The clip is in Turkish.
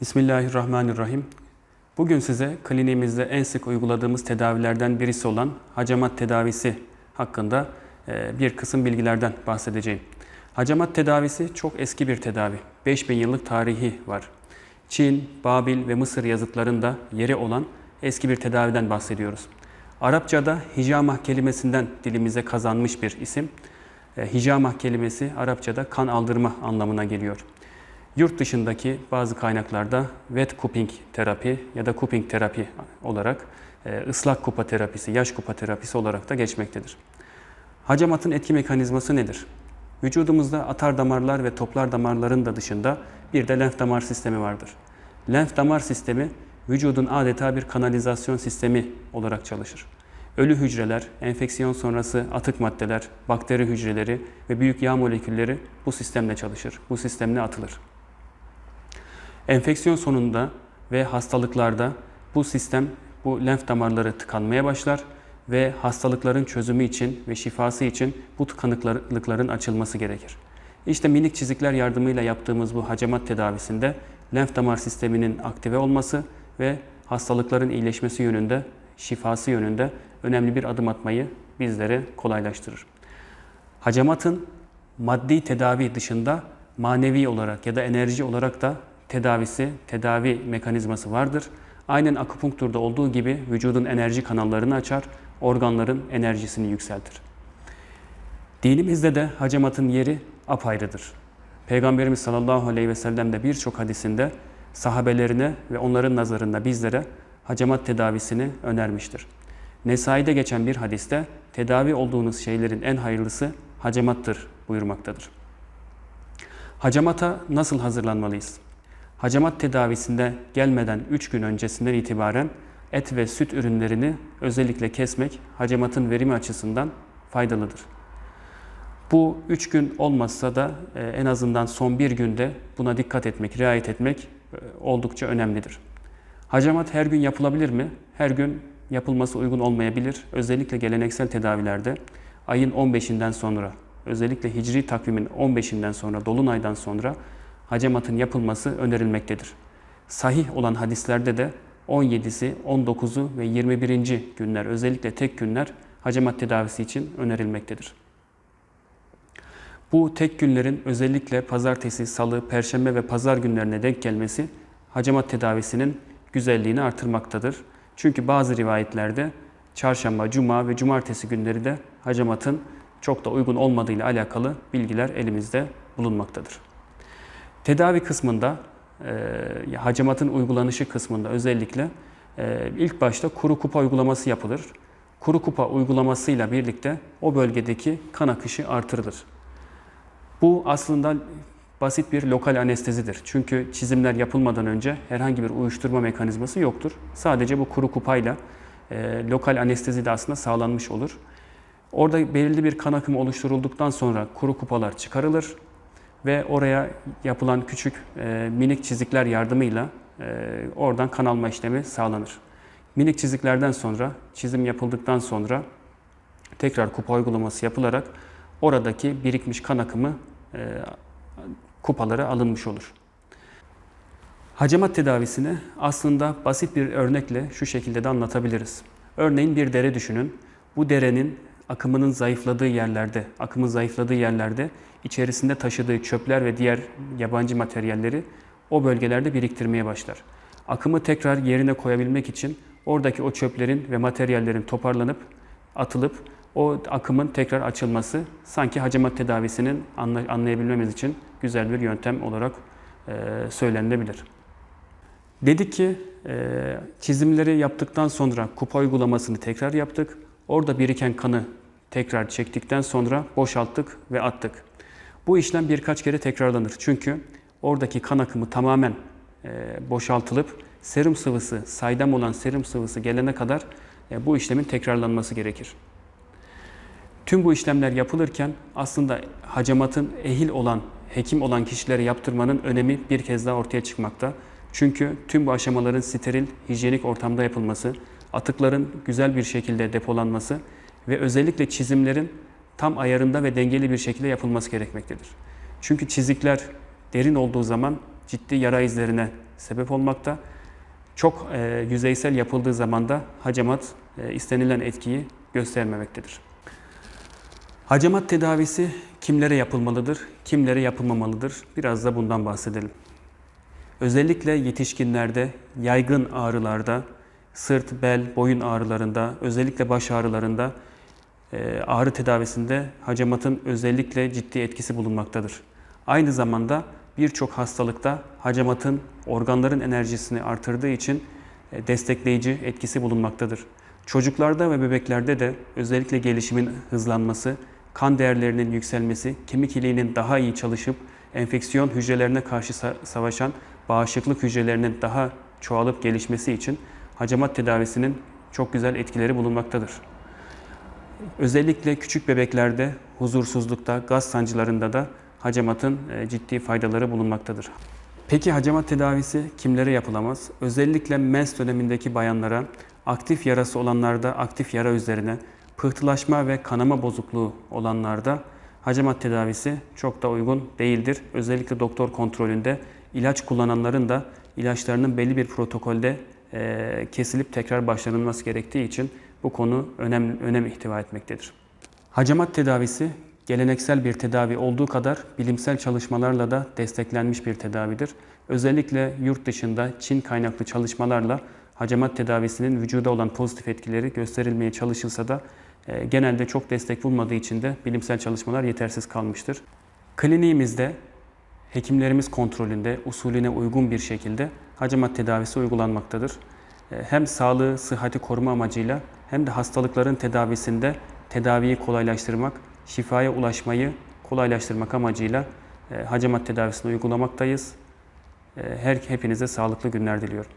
Bismillahirrahmanirrahim. Bugün size kliniğimizde en sık uyguladığımız tedavilerden birisi olan hacamat tedavisi hakkında e, bir kısım bilgilerden bahsedeceğim. Hacamat tedavisi çok eski bir tedavi. 5000 yıllık tarihi var. Çin, Babil ve Mısır yazıtlarında yeri olan eski bir tedaviden bahsediyoruz. Arapçada hicamah kelimesinden dilimize kazanmış bir isim. E, Hicamah kelimesi Arapçada kan aldırma anlamına geliyor. Yurt dışındaki bazı kaynaklarda wet cupping terapi ya da cupping terapi olarak e, ıslak kupa terapisi, yaş kupa terapisi olarak da geçmektedir. Hacamatın etki mekanizması nedir? Vücudumuzda atar damarlar ve toplar damarların da dışında bir de lenf damar sistemi vardır. Lenf damar sistemi vücudun adeta bir kanalizasyon sistemi olarak çalışır. Ölü hücreler, enfeksiyon sonrası atık maddeler, bakteri hücreleri ve büyük yağ molekülleri bu sistemle çalışır. Bu sistemle atılır. Enfeksiyon sonunda ve hastalıklarda bu sistem, bu lenf damarları tıkanmaya başlar ve hastalıkların çözümü için ve şifası için bu tıkanıklıkların açılması gerekir. İşte minik çizikler yardımıyla yaptığımız bu hacamat tedavisinde lenf damar sisteminin aktive olması ve hastalıkların iyileşmesi yönünde, şifası yönünde önemli bir adım atmayı bizlere kolaylaştırır. Hacamatın maddi tedavi dışında manevi olarak ya da enerji olarak da tedavisi, tedavi mekanizması vardır. Aynen akupunkturda olduğu gibi vücudun enerji kanallarını açar, organların enerjisini yükseltir. Dinimizde de hacamatın yeri apayrıdır. Peygamberimiz sallallahu aleyhi ve sellem de birçok hadisinde sahabelerine ve onların nazarında bizlere hacamat tedavisini önermiştir. Nesai'de geçen bir hadiste tedavi olduğunuz şeylerin en hayırlısı hacamattır buyurmaktadır. Hacamata nasıl hazırlanmalıyız? Hacamat tedavisinde gelmeden 3 gün öncesinden itibaren et ve süt ürünlerini özellikle kesmek hacamatın verimi açısından faydalıdır. Bu 3 gün olmazsa da e, en azından son bir günde buna dikkat etmek, riayet etmek e, oldukça önemlidir. Hacamat her gün yapılabilir mi? Her gün yapılması uygun olmayabilir. Özellikle geleneksel tedavilerde ayın 15'inden sonra, özellikle hicri takvimin 15'inden sonra, dolunaydan sonra hacamatın yapılması önerilmektedir. Sahih olan hadislerde de 17'si, 19'u ve 21. günler özellikle tek günler hacamat tedavisi için önerilmektedir. Bu tek günlerin özellikle pazartesi, salı, perşembe ve pazar günlerine denk gelmesi hacamat tedavisinin güzelliğini artırmaktadır. Çünkü bazı rivayetlerde çarşamba, cuma ve cumartesi günleri de hacamatın çok da uygun olmadığı ile alakalı bilgiler elimizde bulunmaktadır. Tedavi kısmında, e, hacamatın uygulanışı kısmında özellikle e, ilk başta kuru kupa uygulaması yapılır. Kuru kupa uygulamasıyla birlikte o bölgedeki kan akışı artırılır. Bu aslında basit bir lokal anestezidir. Çünkü çizimler yapılmadan önce herhangi bir uyuşturma mekanizması yoktur. Sadece bu kuru kupayla e, lokal anestezi de aslında sağlanmış olur. Orada belirli bir kan akımı oluşturulduktan sonra kuru kupalar çıkarılır ve oraya yapılan küçük e, minik çizikler yardımıyla e, oradan kan alma işlemi sağlanır. Minik çiziklerden sonra, çizim yapıldıktan sonra tekrar kupa uygulaması yapılarak oradaki birikmiş kan akımı e, kupalara alınmış olur. Hacamat tedavisini aslında basit bir örnekle şu şekilde de anlatabiliriz. Örneğin bir dere düşünün. Bu derenin akımının zayıfladığı yerlerde, akımın zayıfladığı yerlerde içerisinde taşıdığı çöpler ve diğer yabancı materyalleri o bölgelerde biriktirmeye başlar. Akımı tekrar yerine koyabilmek için oradaki o çöplerin ve materyallerin toparlanıp atılıp o akımın tekrar açılması sanki hacamat tedavisinin anlayabilmemiz için güzel bir yöntem olarak söylenilebilir. Dedik ki çizimleri yaptıktan sonra kupa uygulamasını tekrar yaptık. Orada biriken kanı tekrar çektikten sonra boşalttık ve attık. Bu işlem birkaç kere tekrarlanır. Çünkü oradaki kan akımı tamamen boşaltılıp serum sıvısı, saydam olan serum sıvısı gelene kadar bu işlemin tekrarlanması gerekir. Tüm bu işlemler yapılırken aslında hacamatın ehil olan, hekim olan kişilere yaptırmanın önemi bir kez daha ortaya çıkmakta. Çünkü tüm bu aşamaların steril, hijyenik ortamda yapılması, atıkların güzel bir şekilde depolanması ve özellikle çizimlerin tam ayarında ve dengeli bir şekilde yapılması gerekmektedir. Çünkü çizikler derin olduğu zaman ciddi yara izlerine sebep olmakta. Çok e, yüzeysel yapıldığı zaman da hacamat e, istenilen etkiyi göstermemektedir. Hacamat tedavisi kimlere yapılmalıdır, kimlere yapılmamalıdır? Biraz da bundan bahsedelim. Özellikle yetişkinlerde, yaygın ağrılarda, sırt, bel, boyun ağrılarında, özellikle baş ağrılarında ağrı tedavisinde hacamatın özellikle ciddi etkisi bulunmaktadır. Aynı zamanda birçok hastalıkta hacamatın organların enerjisini artırdığı için e, destekleyici etkisi bulunmaktadır. Çocuklarda ve bebeklerde de özellikle gelişimin hızlanması, kan değerlerinin yükselmesi, kemik iliğinin daha iyi çalışıp enfeksiyon hücrelerine karşı sa- savaşan bağışıklık hücrelerinin daha çoğalıp gelişmesi için hacamat tedavisinin çok güzel etkileri bulunmaktadır. Özellikle küçük bebeklerde huzursuzlukta, gaz sancılarında da hacamatın e, ciddi faydaları bulunmaktadır. Peki hacamat tedavisi kimlere yapılamaz? Özellikle mens dönemindeki bayanlara, aktif yarası olanlarda aktif yara üzerine, pıhtılaşma ve kanama bozukluğu olanlarda hacamat tedavisi çok da uygun değildir. Özellikle doktor kontrolünde ilaç kullananların da ilaçlarının belli bir protokolde e, kesilip tekrar başlanılması gerektiği için bu konu önem, önem ihtiva etmektedir. Hacamat tedavisi geleneksel bir tedavi olduğu kadar bilimsel çalışmalarla da desteklenmiş bir tedavidir. Özellikle yurt dışında Çin kaynaklı çalışmalarla hacamat tedavisinin vücuda olan pozitif etkileri gösterilmeye çalışılsa da e, genelde çok destek bulmadığı için de bilimsel çalışmalar yetersiz kalmıştır. Kliniğimizde hekimlerimiz kontrolünde usulüne uygun bir şekilde hacamat tedavisi uygulanmaktadır. E, Hem sağlığı, sıhhati koruma amacıyla hem de hastalıkların tedavisinde tedaviyi kolaylaştırmak, şifaya ulaşmayı kolaylaştırmak amacıyla e, hacamat tedavisini uygulamaktayız. E, Her hepinize sağlıklı günler diliyorum.